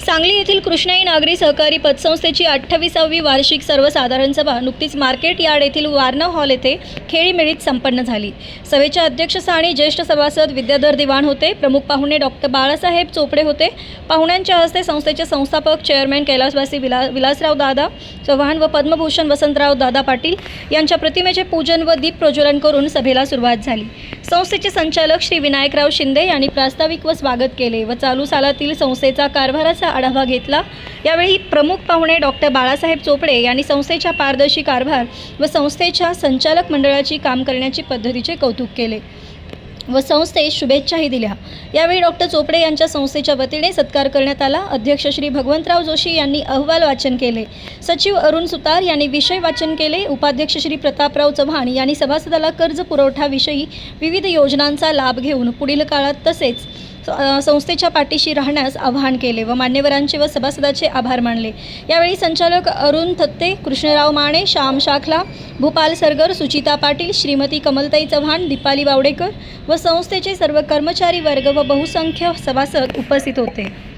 सांगली येथील कृष्णाई नागरी सहकारी पतसंस्थेची अठ्ठावीसावी वार्षिक सर्वसाधारण सभा नुकतीच मार्केट यार्ड येथील वारणा हॉल येथे खेळीमेळीत संपन्न झाली. सभेच्या अध्यक्षस्थानी ज्येष्ठ सभासद विद्याधर दिवाण होते. प्रमुख पाहुणे डॉक्टर बाळासाहेब चोपडे होते. पाहुण्यांच्या हस्ते संस्थेचे संस्थापक चेअरमॅन कैलासवासी विला विलासराव दादा चव्हाण व पद्मभूषण वसंतराव दादा पाटील यांच्या प्रतिमेचे पूजन व दीप प्रज्वलन करून सभेला सुरुवात झाली. संस्थेचे संचालक श्री विनायकराव शिंदे यांनी प्रास्ताविक व स्वागत केले व चालू सालातील संस्थेचा कारभाराचा आढावा घेतला. यावेळी प्रमुख पाहुणे डॉक्टर बाळासाहेब चोपडे यांनी संस्थेच्या पारदर्शी कारभार व संस्थेच्या संचालक मंडळाची काम करण्याची पद्धतीचे कौतुक केले व संस्थेस शुभेच्छाही दिल्या. यावेळी डॉक्टर चोपडे यांच्या संस्थेच्या वतीने सत्कार करण्यात आला. अध्यक्ष श्री भगवंतराव जोशी यांनी अहवाल वाचन केले. सचिव अरुण सुतार यांनी विषय वाचन केले. उपाध्यक्ष श्री प्रतापराव चव्हाण यांनी सभासदाला कर्ज पुरवठाविषयी विविध योजनांचा लाभ घेऊन पुढील काळात तसेच संस्थेच्या पाठीशी राहण्यास आवाहन केले व मान्यवरांचे व सभासदाचे आभार मानले. यावेळी संचालक अरुण थत्ते कृष्णराव माने श्याम शाखला भूपाल सरगर सुचिता पाटील श्रीमती कमलताई चव्हाण दीपाली बावडेकर व संस्थेचे सर्व कर्मचारी वर्ग व बहुसंख्य सभासद उपस्थित होते.